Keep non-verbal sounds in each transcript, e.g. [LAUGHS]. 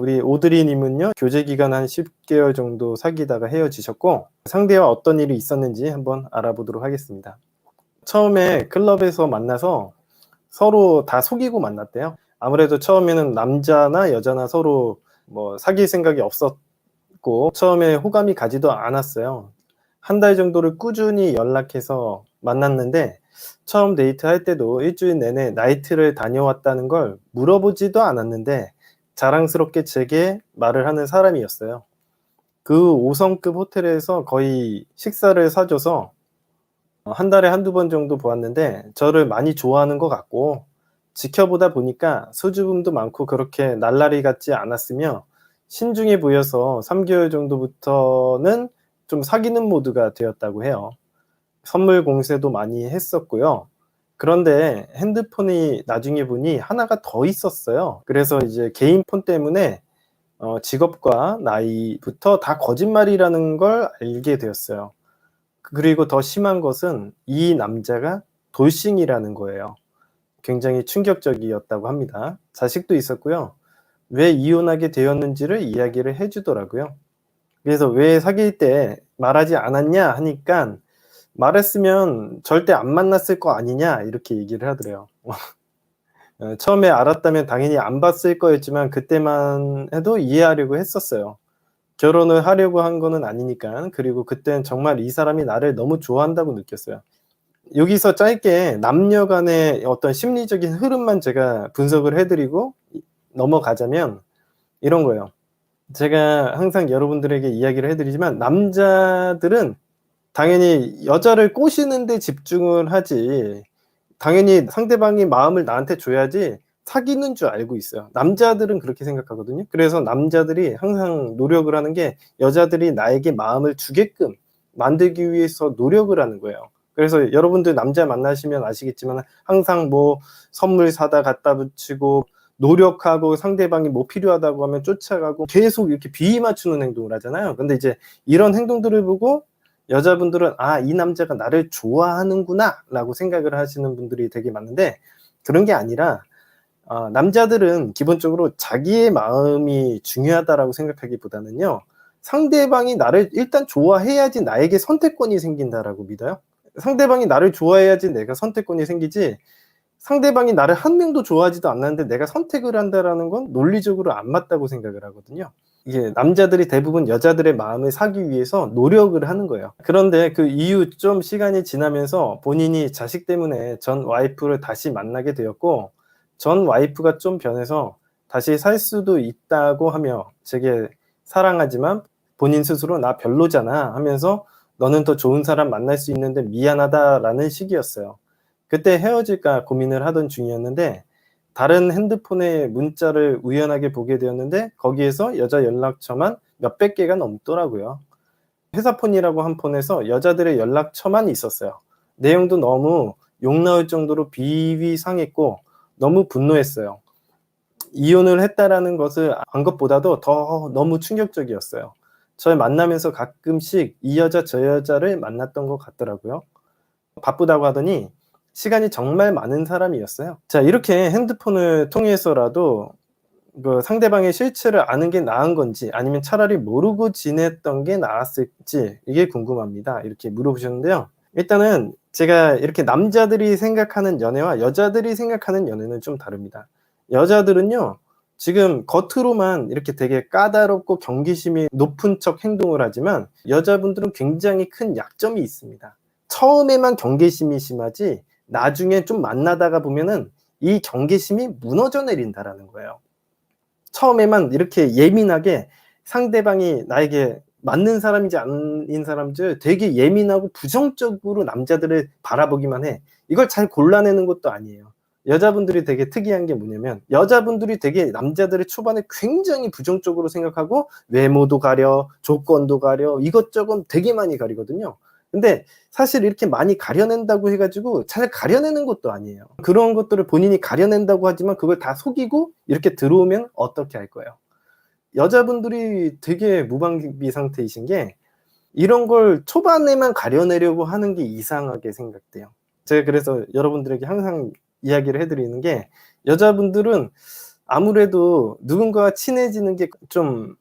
우리 오드리님은요, 교제 기간 한 10개월 정도 사귀다가 헤어지셨고, 상대와 어떤 일이 있었는지 한번 알아보도록 하겠습니다. 처음에 클럽에서 만나서 서로 다 속이고 만났대요. 아무래도 처음에는 남자나 여자나 서로 뭐 사귈 생각이 없었고, 처음에 호감이 가지도 않았어요. 한 달 정도를 꾸준히 연락해서 만났는데, 처음 데이트 할 때도 일주일 내내 나이트를 다녀왔다는 걸 물어보지도 않았는데, 자랑스럽게 제게 말을 하는 사람이었어요. 그 5성급 호텔에서 거의 식사를 사줘서 한 달에 한두 번 정도 보았는데 저를 많이 좋아하는 것 같고 지켜보다 보니까 수줍음도 많고 그렇게 날라리 같지 않았으며 신중해 보여서 3개월 정도부터는 좀 사귀는 모드가 되었다고 해요. 선물 공세도 많이 했었고요. 그런데 핸드폰이 나중에 보니 하나가 더 있었어요. 그래서 이제 개인 폰 때문에 어, 직업과 나이부터 다 거짓말이라는 걸 알게 되었어요. 그리고 더 심한 것은 이 남자가 돌싱이라는 거예요. 굉장히 충격적이었다고 합니다. 자식도 있었고요. 왜 이혼하게 되었는지를 이야기를 해주더라고요. 그래서 왜 사귈 때 말하지 않았냐 하니까 말했으면 절대 안 만났을 거 아니냐 이렇게 얘기를 하더래요. [LAUGHS] 어, 처음에 알았다면 당연히 안 봤을 거였지만 그때만 해도 이해하려고 했었어요. 결혼을 하려고 한 거는 아니니까 그리고 그땐 정말 이 사람이 나를 너무 좋아한다고 느꼈어요. 여기서 짧게 남녀 간의 어떤 심리적인 흐름만 제가 분석을 해드리고 넘어가자면 이런 거예요. 제가 항상 여러분들에게 이야기를 해드리지만 남자들은 당연히 여자를 꼬시는 데 집중을 하지 당연히 상대방이 마음을 나한테 줘야지 사귀는 줄 알고 있어요. 남자들은 그렇게 생각하거든요. 그래서 남자들이 항상 노력을 하는 게 여자들이 나에게 마음을 주게끔 만들기 위해서 노력을 하는 거예요. 그래서 여러분들 남자 만나시면 아시겠지만 항상 뭐 선물 사다 갖다 붙이고 노력하고 상대방이 뭐 필요하다고 하면 쫓아가고 계속 이렇게 비위 맞추는 행동을 하잖아요. 근데 이제 이런 행동들을 보고 여자분들은 아, 이 남자가 나를 좋아하는구나 라고 생각을 하시는 분들이 되게 많은데 그런 게 아니라 어, 남자들은 기본적으로 자기의 마음이 중요하다라고 생각하기보다는요 상대방이 나를 일단 좋아해야지 나에게 선택권이 생긴다라고 믿어요. 상대방이 나를 좋아해야지 내가 선택권이 생기지 상대방이 나를 한 명도 좋아하지도 않는데 내가 선택을 한다라는 건 논리적으로 안 맞다고 생각을 하거든요. 이게 남자들이 대부분 여자들의 마음을 사기 위해서 노력을 하는 거예요. 그런데 그 이후 좀 시간이 지나면서 본인이 자식 때문에 전 와이프를 다시 만나게 되었고 전 와이프가 좀 변해서 다시 살 수도 있다고 하며 제게 사랑하지만 본인 스스로 나 별로잖아 하면서 너는 더 좋은 사람 만날 수 있는데 미안하다라는 식이었어요. 그때 헤어질까 고민을 하던 중이었는데 다른 핸드폰의 문자를 우연하게 보게 되었는데 거기에서 여자 연락처만 몇백 개가 넘더라고요. 회사 폰이라고 한 폰에서 여자들의 연락처만 있었어요. 내용도 너무 욕 나올 정도로 비위상했고 너무 분노했어요. 이혼을 했다라는 것을 안 것보다도 더 너무 충격적이었어요. 저를 만나면서 가끔씩 이 여자 저 여자를 만났던 것 같더라고요. 바쁘다고 하더니 시간이 정말 많은 사람이었어요. 자, 이렇게 핸드폰을 통해서라도 그 상대방의 실체를 아는 게 나은 건지 아니면 차라리 모르고 지냈던 게 나았을지 이게 궁금합니다. 이렇게 물어보셨는데요. 일단은 제가 이렇게 남자들이 생각하는 연애와 여자들이 생각하는 연애는 좀 다릅니다. 여자들은요, 지금 겉으로만 이렇게 되게 까다롭고 경계심이 높은 척 행동을 하지만 여자분들은 굉장히 큰 약점이 있습니다. 처음에만 경계심이 심하지 나중에 좀 만나다가 보면은 이 경계심이 무너져 내린다라는 거예요. 처음에만 이렇게 예민하게 상대방이 나에게 맞는 사람인지 아닌 사람인지 되게 예민하고 부정적으로 남자들을 바라보기만 해. 이걸 잘 골라내는 것도 아니에요. 여자분들이 되게 특이한 게 뭐냐면 여자분들이 되게 남자들의 초반에 굉장히 부정적으로 생각하고 외모도 가려, 조건도 가려, 이것저것 되게 많이 가리거든요. 근데 사실 이렇게 많이 가려낸다고 해가지고 잘 가려내는 것도 아니에요. 그런 것들을 본인이 가려낸다고 하지만 그걸 다 속이고 이렇게 들어오면 어떻게 할 거예요? 여자분들이 되게 무방비 상태이신 게 이런 걸 초반에만 가려내려고 하는 게 이상하게 생각돼요. 제가 그래서 여러분들에게 항상 이야기를 해드리는 게 여자분들은 아무래도 누군가와 친해지는 게 좀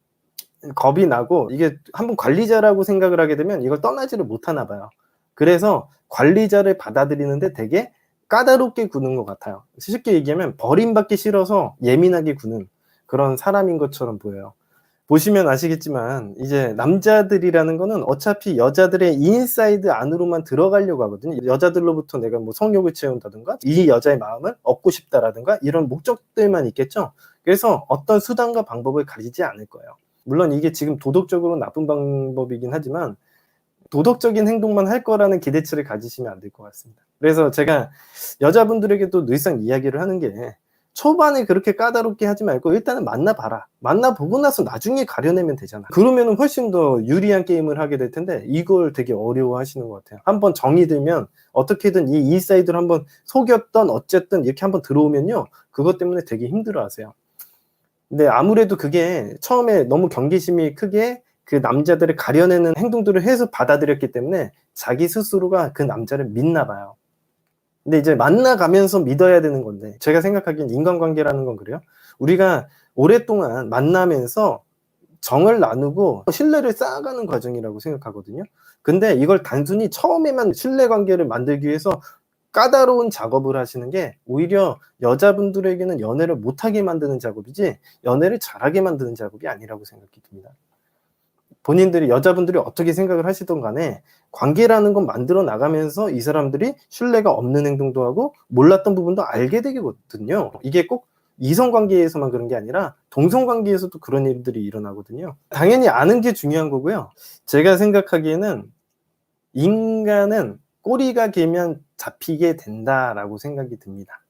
겁이 나고 이게 한번 관리자라고 생각을 하게 되면 이걸 떠나지를 못하나 봐요. 그래서 관리자를 받아들이는데 되게 까다롭게 구는 것 같아요. 쉽게 얘기하면 버림받기 싫어서 예민하게 구는 그런 사람인 것처럼 보여요. 보시면 아시겠지만 이제 남자들이라는 거는 어차피 여자들의 인사이드 안으로만 들어가려고 하거든요. 여자들로부터 내가 뭐 성욕을 채운다든가 이 여자의 마음을 얻고 싶다라든가 이런 목적들만 있겠죠. 그래서 어떤 수단과 방법을 가리지 않을 거예요. 물론 이게 지금 도덕적으로 나쁜 방법이긴 하지만 도덕적인 행동만 할 거라는 기대치를 가지시면 안 될 것 같습니다. 그래서 제가 여자분들에게도 늘상 이야기를 하는 게 초반에 그렇게 까다롭게 하지 말고 일단은 만나봐라. 만나보고 나서 나중에 가려내면 되잖아. 그러면 훨씬 더 유리한 게임을 하게 될 텐데 이걸 되게 어려워하시는 것 같아요. 한번 정이 들면 어떻게든 이 인사이드를 한번 속였던 어쨌든 이렇게 한번 들어오면요. 그것 때문에 되게 힘들어하세요. 근데 아무래도 그게 처음에 너무 경계심이 크게 그 남자들을 가려내는 행동들을 해서 받아들였기 때문에 자기 스스로가 그 남자를 믿나 봐요. 근데 이제 만나가면서 믿어야 되는 건데 제가 생각하기엔 인간관계라는 건 그래요. 우리가 오랫동안 만나면서 정을 나누고 신뢰를 쌓아가는 과정이라고 생각하거든요. 근데 이걸 단순히 처음에만 신뢰 관계를 만들기 위해서 까다로운 작업을 하시는 게 오히려 여자분들에게는 연애를 못하게 만드는 작업이지 연애를 잘하게 만드는 작업이 아니라고 생각이 듭니다. 본인들이 여자분들이 어떻게 생각을 하시던 간에 관계라는 건 만들어 나가면서 이 사람들이 신뢰가 없는 행동도 하고 몰랐던 부분도 알게 되거든요. 이게 꼭 이성 관계에서만 그런 게 아니라 동성 관계에서도 그런 일들이 일어나거든요. 당연히 아는 게 중요한 거고요. 제가 생각하기에는 인간은 꼬리가 길면 잡히게 된다라고 생각이 듭니다.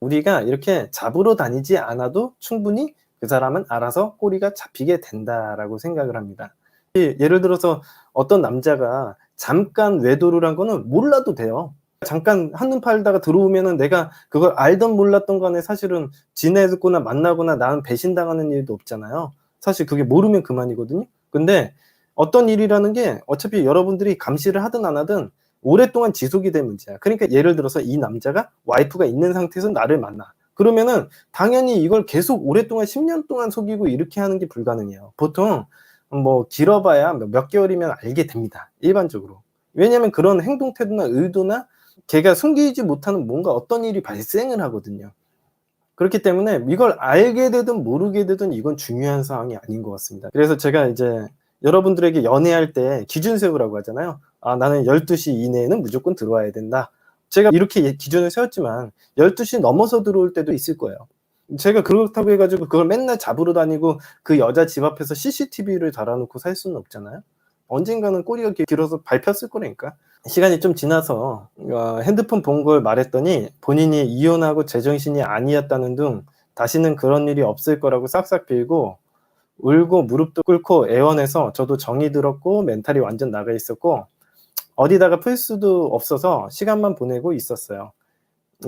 우리가 이렇게 잡으러 다니지 않아도 충분히 그 사람은 알아서 꼬리가 잡히게 된다라고 생각을 합니다. 예를 들어서 어떤 남자가 잠깐 외도를 한 거는 몰라도 돼요. 잠깐 한눈 팔다가 들어오면은 내가 그걸 알던 몰랐던 간에 사실은 지내거나 만나거나 나는 배신당하는 일도 없잖아요. 사실 그게 모르면 그만이거든요. 근데 어떤 일이라는 게 어차피 여러분들이 감시를 하든 안 하든 오랫동안 지속이 된 문제야. 그러니까 예를 들어서 이 남자가 와이프가 있는 상태에서 나를 만나. 그러면은 당연히 이걸 계속 오랫동안 10년 동안 속이고 이렇게 하는 게 불가능해요. 보통 뭐 길어봐야 몇 개월이면 알게 됩니다. 일반적으로. 왜냐하면 그런 행동 태도나 의도나 걔가 숨기지 못하는 뭔가 어떤 일이 발생을 하거든요. 그렇기 때문에 이걸 알게 되든 모르게 되든 이건 중요한 사항이 아닌 것 같습니다. 그래서 제가 이제 여러분들에게 연애할 때 기준 세우라고 하잖아요. 아, 나는 12시 이내에는 무조건 들어와야 된다. 제가 이렇게 기준을 세웠지만 12시 넘어서 들어올 때도 있을 거예요. 제가 그렇다고 해가지고 그걸 맨날 잡으러 다니고 그 여자 집 앞에서 CCTV를 달아놓고 살 수는 없잖아요. 언젠가는 꼬리가 길어서 밟혔을 거니까. 시간이 좀 지나서 어, 핸드폰 본 걸 말했더니 본인이 이혼하고 제정신이 아니었다는 등 다시는 그런 일이 없을 거라고 싹싹 빌고 울고 무릎도 꿇고 애원해서 저도 정이 들었고 멘탈이 완전 나가 있었고 어디다가 풀 수도 없어서 시간만 보내고 있었어요.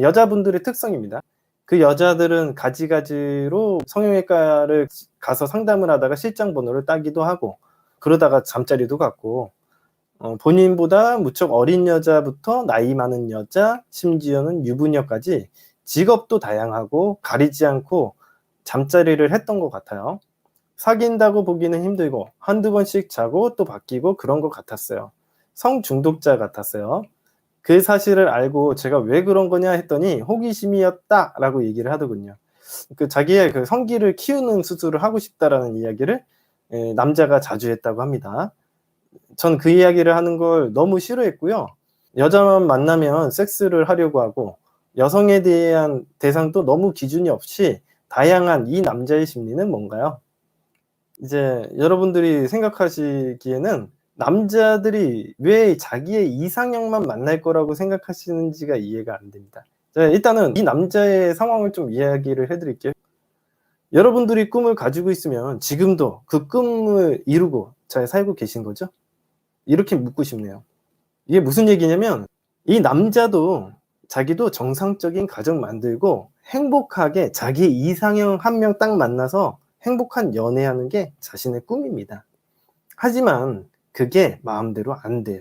여자분들의 특성입니다. 그 여자들은 가지가지로 성형외과를 가서 상담을 하다가 실장 번호를 따기도 하고 그러다가 잠자리도 갔고 어, 본인보다 무척 어린 여자부터 나이 많은 여자 심지어는 유부녀까지 직업도 다양하고 가리지 않고 잠자리를 했던 것 같아요. 사귄다고 보기는 힘들고 한두 번씩 자고 또 바뀌고 그런 것 같았어요. 성중독자 같았어요. 그 사실을 알고 제가 왜 그런 거냐 했더니 호기심이었다라고 얘기를 하더군요. 그 자기의 그 성기를 키우는 수술을 하고 싶다라는 이야기를 예, 남자가 자주 했다고 합니다. 전 그 이야기를 하는 걸 너무 싫어했고요. 여자만 만나면 섹스를 하려고 하고 여성에 대한 대상도 너무 기준이 없이 다양한 이 남자의 심리는 뭔가요? 이제 여러분들이 생각하시기에는 남자들이 왜 자기의 이상형만 만날 거라고 생각하시는지가 이해가 안 됩니다. 자, 일단은 이 남자의 상황을 좀 이야기를 해드릴게요. 여러분들이 꿈을 가지고 있으면 지금도 그 꿈을 이루고 잘 살고 계신 거죠? 이렇게 묻고 싶네요. 이게 무슨 얘기냐면 이 남자도 자기도 정상적인 가정 만들고 행복하게 자기 이상형 한 명 딱 만나서 행복한 연애하는 게 자신의 꿈입니다. 하지만 그게 마음대로 안 돼요.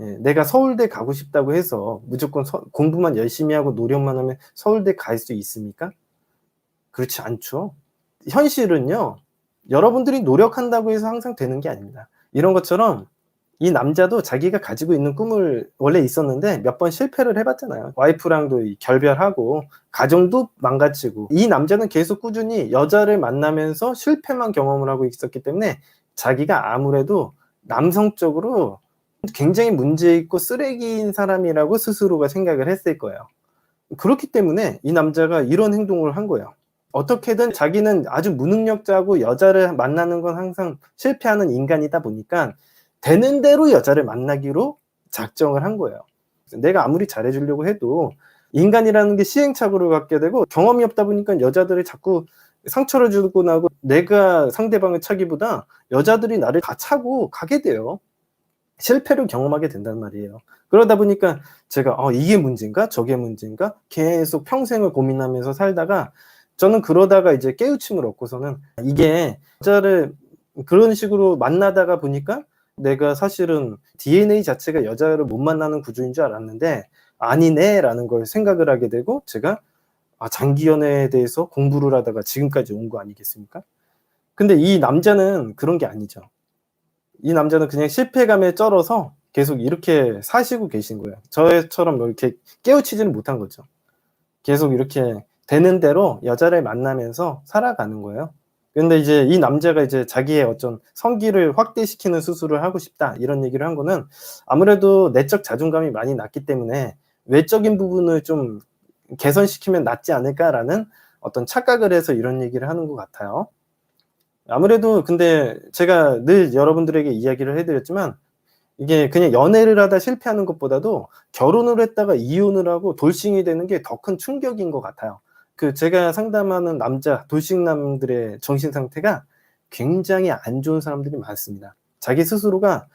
예, 내가 서울대 가고 싶다고 해서 무조건 서, 공부만 열심히 하고 노력만 하면 서울대 갈 수 있습니까? 그렇지 않죠. 현실은요, 여러분들이 노력한다고 해서 항상 되는 게 아닙니다. 이런 것처럼 이 남자도 자기가 가지고 있는 꿈을 원래 있었는데 몇 번 실패를 해봤잖아요. 와이프랑도 이 결별하고 가정도 망가지고 이 남자는 계속 꾸준히 여자를 만나면서 실패만 경험을 하고 있었기 때문에 자기가 아무래도 남성적으로 굉장히 문제 있고 쓰레기인 사람이라고 스스로가 생각을 했을 거예요. 그렇기 때문에 이 남자가 이런 행동을 한 거예요. 어떻게든 자기는 아주 무능력자고 여자를 만나는 건 항상 실패하는 인간이다 보니까 되는 대로 여자를 만나기로 작정을 한 거예요. 내가 아무리 잘해주려고 해도 인간이라는 게 시행착오를 갖게 되고 경험이 없다 보니까 여자들이 자꾸 상처를 주고 나고 내가 상대방을 차기보다 여자들이 나를 다 차고 가게 돼요. 실패를 경험하게 된단 말이에요. 그러다 보니까 제가 어, 이게 문제인가 저게 문제인가 계속 평생을 고민하면서 살다가 저는 그러다가 이제 깨우침을 얻고서는 이게 여자를 그런 식으로 만나다가 보니까 내가 사실은 DNA 자체가 여자를 못 만나는 구조인 줄 알았는데 아니네라는 걸 생각을 하게 되고 제가 아, 장기 연애에 대해서 공부를 하다가 지금까지 온 거 아니겠습니까? 근데 이 남자는 그런 게 아니죠. 이 남자는 그냥 실패감에 쩔어서 계속 이렇게 사시고 계신 거예요. 저처럼 뭐 이렇게 깨우치지는 못한 거죠. 계속 이렇게 되는 대로 여자를 만나면서 살아가는 거예요. 근데 이제 이 남자가 이제 자기의 어떤 성기를 확대시키는 수술을 하고 싶다 이런 얘기를 한 거는 아무래도 내적 자존감이 많이 낮기 때문에 외적인 부분을 좀 개선시키면 낫지 않을까라는 어떤 착각을 해서 이런 얘기를 하는 것 같아요. 아무래도 근데 제가 늘 여러분들에게 이야기를 해드렸지만 이게 그냥 연애를 하다 실패하는 것보다도 결혼을 했다가 이혼을 하고 돌싱이 되는 게 더 큰 충격인 것 같아요. 그 제가 상담하는 남자 돌싱남들의 정신 상태가 굉장히 안 좋은 사람들이 많습니다. 자기 스스로가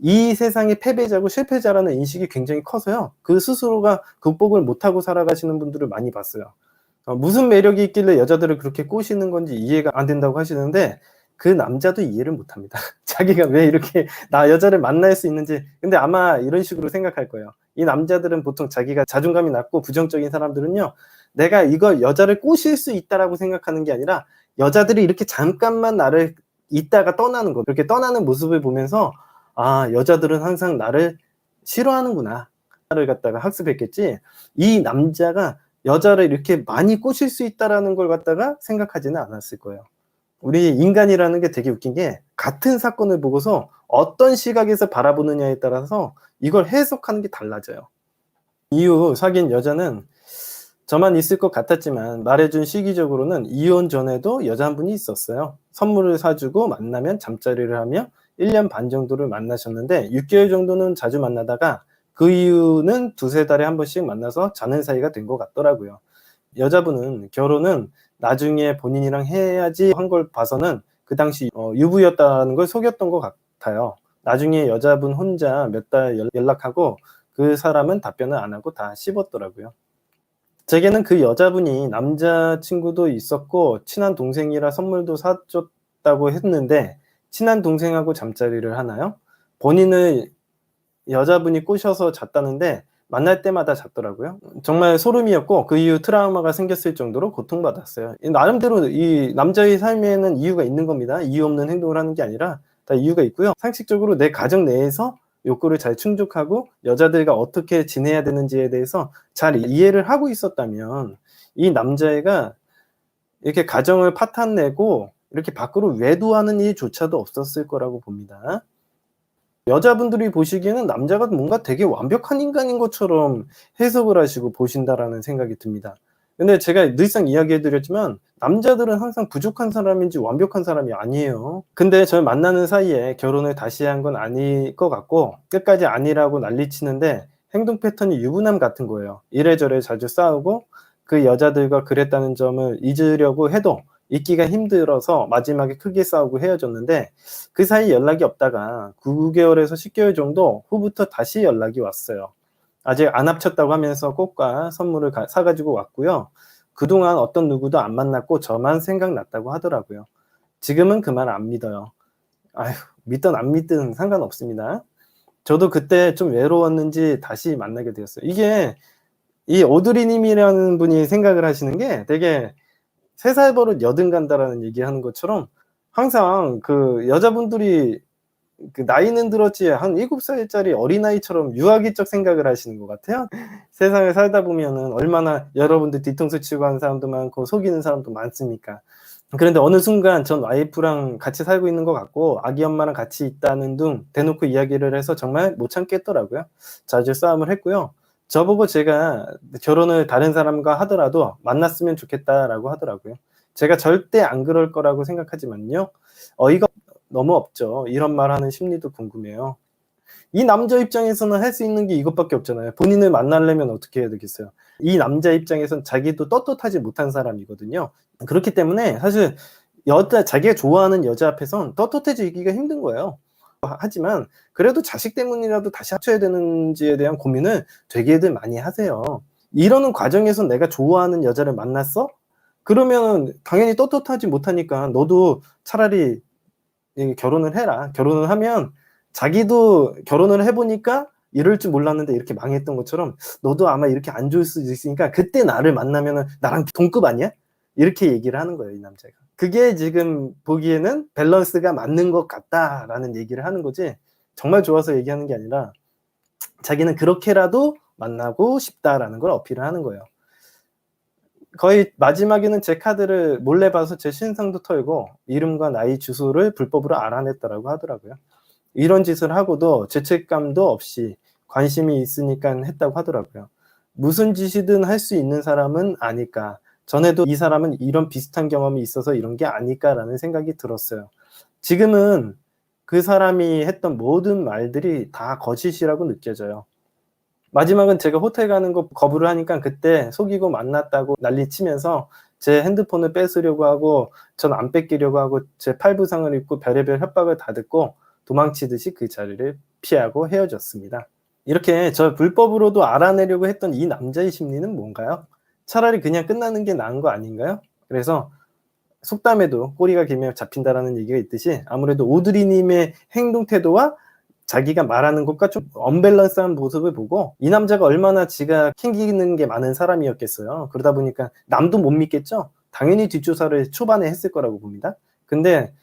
이 세상의 패배자고 실패자라는 인식이 굉장히 커서요. 그 스스로가 극복을 못하고 살아가시는 분들을 많이 봤어요. 어, 무슨 매력이 있길래 여자들을 그렇게 꼬시는 건지 이해가 안 된다고 하시는데 그 남자도 이해를 못 합니다. [LAUGHS] 자기가 왜 이렇게 나 여자를 만날 수 있는지 근데 아마 이런 식으로 생각할 거예요. 이 남자들은 보통 자기가 자존감이 낮고 부정적인 사람들은요. 내가 이걸 여자를 꼬실 수 있다라고 생각하는 게 아니라 여자들이 이렇게 잠깐만 나를 있다가 떠나는 거 이렇게 떠나는 모습을 보면서 아 여자들은 항상 나를 싫어하는구나 를 갖다가 학습했겠지 이 남자가 여자를 이렇게 많이 꼬실 수 있다라는 걸 갖다가 생각하지는 않았을 거예요. 우리 인간이라는 게 되게 웃긴 게 같은 사건을 보고서 어떤 시각에서 바라보느냐에 따라서 이걸 해석하는 게 달라져요. 이후 사귄 여자는 저만 있을 것 같았지만 말해준 시기적으로는 이혼 전에도 여자 한 분이 있었어요. 선물을 사주고 만나면 잠자리를 하며 1년 반 정도를 만나셨는데 6개월 정도는 자주 만나다가 그 이유는 두세 달에 한 번씩 만나서 자는 사이가 된 것 같더라고요. 여자분은 결혼은 나중에 본인이랑 해야지 한 걸 봐서는 그 당시 어, 유부였다는 걸 속였던 것 같아요. 나중에 여자분 혼자 몇 달 연락하고 그 사람은 답변을 안 하고 다 씹었더라고요. 제게는 그 여자분이 남자친구도 있었고 친한 동생이라 선물도 사줬다고 했는데 친한 동생하고 잠자리를 하나요? 본인을 여자분이 꼬셔서 잤다는데 만날 때마다 잤더라고요. 정말 소름이었고 그 이후 트라우마가 생겼을 정도로 고통받았어요. 나름대로 이 남자의 삶에는 이유가 있는 겁니다. 이유 없는 행동을 하는 게 아니라 다 이유가 있고요. 상식적으로 내 가정 내에서 욕구를 잘 충족하고 여자들과 어떻게 지내야 되는지에 대해서 잘 이해를 하고 있었다면 이 남자애가 이렇게 가정을 파탄내고 이렇게 밖으로 외도하는 일조차도 없었을 거라고 봅니다. 여자분들이 보시기에는 남자가 뭔가 되게 완벽한 인간인 것처럼 해석을 하시고 보신다라는 생각이 듭니다. 근데 제가 늘상 이야기해드렸지만 남자들은 항상 부족한 사람인지 완벽한 사람이 아니에요. 근데 저를 만나는 사이에 결혼을 다시 한 건 아닐 것 같고 끝까지 아니라고 난리치는데 행동 패턴이 유부남 같은 거예요. 이래저래 자주 싸우고 그 여자들과 그랬다는 점을 잊으려고 해도 잊기가 힘들어서 마지막에 크게 싸우고 헤어졌는데 그 사이 연락이 없다가 9개월에서 10개월 정도 후부터 다시 연락이 왔어요. 아직 안 합쳤다고 하면서 꽃과 선물을 가, 사가지고 왔고요. 그동안 어떤 누구도 안 만났고 저만 생각났다고 하더라고요. 지금은 그 말 안 믿어요. 아휴, 믿든 안 믿든 상관없습니다. 저도 그때 좀 외로웠는지 다시 만나게 되었어요. 이게 이 오드리님이라는 분이 생각을 하시는 게 되게 세살 버릇 여든 간다라는 얘기하는 것처럼 항상 그 여자분들이 그 나이는 들었지 한 7살짜리 어린아이처럼 유아기적 생각을 하시는 것 같아요. 세상을 살다 보면은 얼마나 여러분들 뒤통수 치고 하는 사람도 많고 속이는 사람도 많습니까? 그런데 어느 순간 전 와이프랑 같이 살고 있는 것 같고 아기 엄마랑 같이 있다는 둥 대놓고 이야기를 해서 정말 못 참겠더라고요. 자주 싸움을 했고요. 저보고 제가 결혼을 다른 사람과 하더라도 만났으면 좋겠다라고 하더라고요. 제가 절대 안 그럴 거라고 생각하지만요. 어이가 너무 없죠. 이런 말 하는 심리도 궁금해요. 이 남자 입장에서는 할 수 있는 게 이것밖에 없잖아요. 본인을 만나려면 어떻게 해야 되겠어요? 이 남자 입장에선 자기도 떳떳하지 못한 사람이거든요. 그렇기 때문에 사실 여자 자기가 좋아하는 여자 앞에선 떳떳해지기가 힘든 거예요. 하지만 그래도 자식 때문이라도 다시 합쳐야 되는지에 대한 고민을 되게들 많이 하세요. 이러는 과정에서 내가 좋아하는 여자를 만났어? 그러면 당연히 떳떳하지 못하니까 너도 차라리 결혼을 해라. 결혼을 하면 자기도 결혼을 해보니까 이럴 줄 몰랐는데 이렇게 망했던 것처럼 너도 아마 이렇게 안 좋을 수도 있으니까 그때 나를 만나면은 나랑 동급 아니야? 이렇게 얘기를 하는 거예요, 이 남자가. 그게 지금 보기에는 밸런스가 맞는 것 같다라는 얘기를 하는 거지 정말 좋아서 얘기하는 게 아니라 자기는 그렇게라도 만나고 싶다라는 걸 어필을 하는 거예요. 거의 마지막에는 제 카드를 몰래 봐서 제 신상도 털고 이름과 나이 주소를 불법으로 알아냈다라고 하더라고요. 이런 짓을 하고도 죄책감도 없이 관심이 있으니까 했다고 하더라고요. 무슨 짓이든 할 수 있는 사람은 아닐까. 전에도 이 사람은 이런 비슷한 경험이 있어서 이런 게 아닐까라는 생각이 들었어요. 지금은 그 사람이 했던 모든 말들이 다 거짓이라고 느껴져요. 마지막은 제가 호텔 가는 거 거부를 하니까 그때 속이고 만났다고 난리 치면서 제 핸드폰을 뺏으려고 하고 전 안 뺏기려고 하고 제 팔부상을 입고 별의별 협박을 다 듣고 도망치듯이 그 자리를 피하고 헤어졌습니다. 이렇게 저 불법으로도 알아내려고 했던 이 남자의 심리는 뭔가요? 차라리 그냥 끝나는 게 나은 거 아닌가요? 그래서 속담에도 꼬리가 길면 잡힌다라는 얘기가 있듯이 아무래도 오드리님의 행동 태도와 자기가 말하는 것과 좀 언밸런스한 모습을 보고 이 남자가 얼마나 지가 캥기는 게 많은 사람이었겠어요. 그러다 보니까 남도 못 믿겠죠. 당연히 뒷조사를 초반에 했을 거라고 봅니다. 근데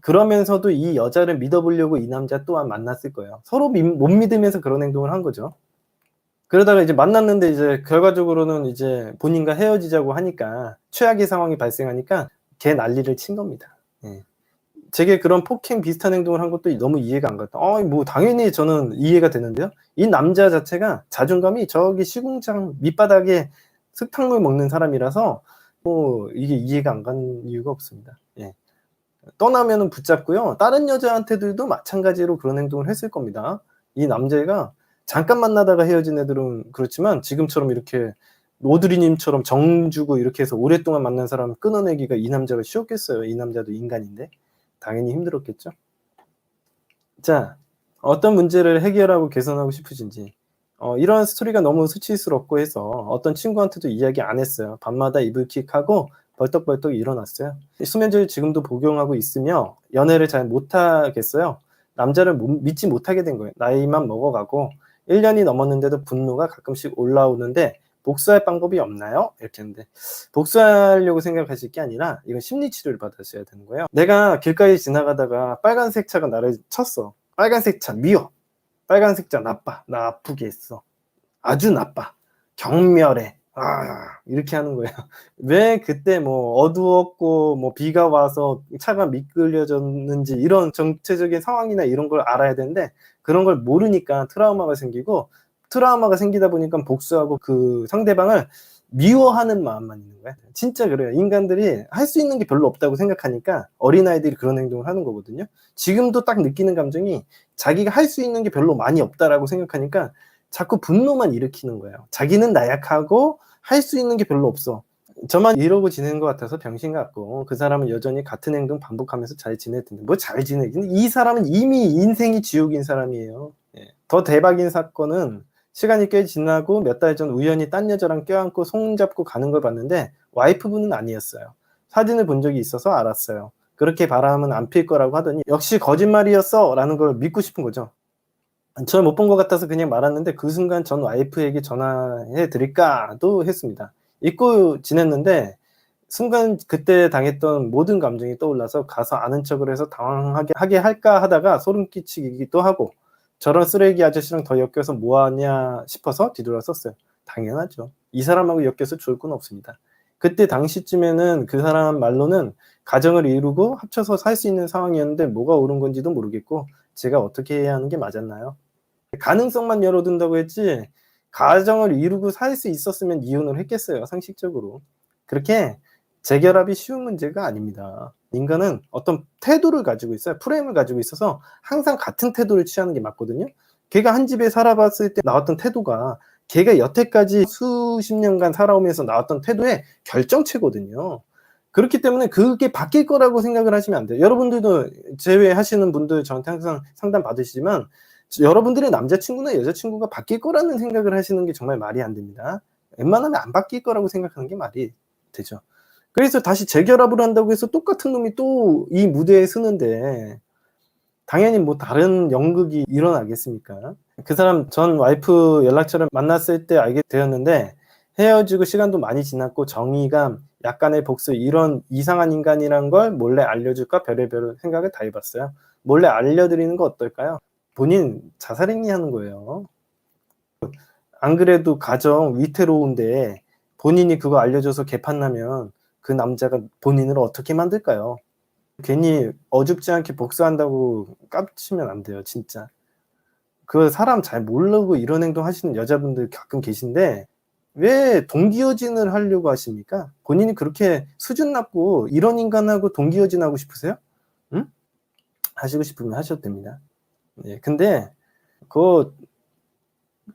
그러면서도 이 여자를 믿어보려고 이 남자 또한 만났을 거예요. 서로 못 믿으면서 그런 행동을 한 거죠. 그러다가 이제 만났는데 이제 결과적으로는 이제 본인과 헤어지자고 하니까 최악의 상황이 발생하니까 걔 난리를 친 겁니다. 예. 제게 그런 폭행 비슷한 행동을 한 것도 너무 이해가 안 갔다. 어, 뭐 당연히 저는 이해가 되는데요. 이 남자 자체가 자존감이 저기 시궁창 밑바닥에 흙탕물 먹는 사람이라서 뭐 이게 이해가 안 가는 이유가 없습니다. 예. 떠나면은 붙잡고요. 다른 여자한테들도 마찬가지로 그런 행동을 했을 겁니다. 이 남자애가 잠깐 만나다가 헤어진 애들은 그렇지만 지금처럼 이렇게 오드리님처럼 정 주고 이렇게 해서 오랫동안 만난 사람 끊어내기가 이 남자가 쉬웠겠어요. 이 남자도 인간인데. 당연히 힘들었겠죠. 자, 어떤 문제를 해결하고 개선하고 싶으신지. 어, 이런 스토리가 너무 수치스럽고 해서 어떤 친구한테도 이야기 안 했어요. 밤마다 이불킥하고 벌떡벌떡 일어났어요. 수면제를 지금도 복용하고 있으며 연애를 잘 못하겠어요. 남자를 못, 믿지 못하게 된 거예요. 나이만 먹어가고 1년이 넘었는데도 분노가 가끔씩 올라오는데 복수할 방법이 없나요? 이렇게 했는데 복수하려고 생각하실 게 아니라 이건 심리 치료를 받으셔야 되는 거예요. 내가 길가에 지나가다가 빨간색 차가 나를 쳤어. 빨간색 차 미워. 빨간색 차 나빠. 나 아프게 했어. 아주 나빠. 경멸해. 아 이렇게 하는 거예요. [LAUGHS] 왜 그때 뭐 어두웠고 뭐 비가 와서 차가 미끌려졌는지 이런 정체적인 상황이나 이런 걸 알아야 되는데 그런 걸 모르니까 트라우마가 생기고 트라우마가 생기다 보니까 복수하고 그 상대방을 미워하는 마음만 있는 거야. 진짜 그래요. 인간들이 할 수 있는 게 별로 없다고 생각하니까 어린아이들이 그런 행동을 하는 거거든요. 지금도 딱 느끼는 감정이 자기가 할 수 있는 게 별로 많이 없다라고 생각하니까 자꾸 분노만 일으키는 거예요. 자기는 나약하고 할 수 있는 게 별로 없어. 저만 이러고 지내는 것 같아서 병신 같고 그 사람은 여전히 같은 행동 반복하면서 잘 지낼 텐데 뭐 잘 지내긴 이 사람은 이미 인생이 지옥인 사람이에요. 예. 더 대박인 사건은 시간이 꽤 지나고 몇 달 전 우연히 딴 여자랑 껴안고 손잡고 가는 걸 봤는데 와이프분은 아니었어요. 사진을 본 적이 있어서 알았어요. 그렇게 바람은 안 필 거라고 하더니 역시 거짓말이었어 라는 걸 믿고 싶은 거죠. 저 못 본 것 같아서 그냥 말았는데 그 순간 전 와이프에게 전화해 드릴까도 했습니다. 잊고 지냈는데 순간 그때 당했던 모든 감정이 떠올라서 가서 아는 척을 해서 당황하게 하게 할까 하다가 소름 끼치기도 하고 저런 쓰레기 아저씨랑 더 엮여서 뭐하냐 싶어서 뒤돌아섰어요. 당연하죠. 이 사람하고 엮여서 좋을 건 없습니다. 그때 당시쯤에는 그 사람 말로는 가정을 이루고 합쳐서 살 수 있는 상황이었는데 뭐가 옳은 건지도 모르겠고 제가 어떻게 해야 하는 게 맞았나요? 가능성만 열어둔다고 했지 가정을 이루고 살 수 있었으면 이혼을 했겠어요 상식적으로. 그렇게 재결합이 쉬운 문제가 아닙니다. 인간은 어떤 태도를 가지고 있어요. 프레임을 가지고 있어서 항상 같은 태도를 취하는 게 맞거든요. 걔가 한 집에 살아봤을 때 나왔던 태도가 걔가 여태까지 수십 년간 살아오면서 나왔던 태도의 결정체거든요 그렇기 때문에 그게 바뀔 거라고 생각을 하시면 안 돼요 여러분들도 제외하시는 분들 저한테 항상 상담 받으시지만 여러분들의 남자친구나 여자친구가 바뀔 거라는 생각을 하시는 게 정말 말이 안 됩니다. 웬만하면 안 바뀔 거라고 생각하는 게 말이 되죠. 그래서 다시 재결합을 한다고 해서 똑같은 놈이 또 이 무대에 서는데 당연히 뭐 다른 연극이 일어나겠습니까? 그 사람 전 와이프 연락처를 만났을 때 알게 되었는데 헤어지고 시간도 많이 지났고 정의감, 약간의 복수 이런 이상한 인간이란 걸 몰래 알려줄까 별의별 생각을 다 해봤어요. 몰래 알려드리는 거 어떨까요? 본인 자살행위 하는 거예요. 안 그래도 가정 위태로운데 본인이 그거 알려줘서 개판나면 그 남자가 본인을 어떻게 만들까요? 괜히 어줍지 않게 복수한다고 깝치면 안 돼요, 진짜. 그 사람 잘 모르고 이런 행동 하시는 여자분들 가끔 계신데 왜 동기어진을 하려고 하십니까? 본인이 그렇게 수준 낮고 이런 인간하고 동기어진 하고 싶으세요? 응? 하시고 싶으면 하셔도 됩니다. 예, 근데 그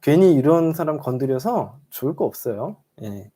괜히 이런 사람 건드려서 좋을 거 없어요. 예,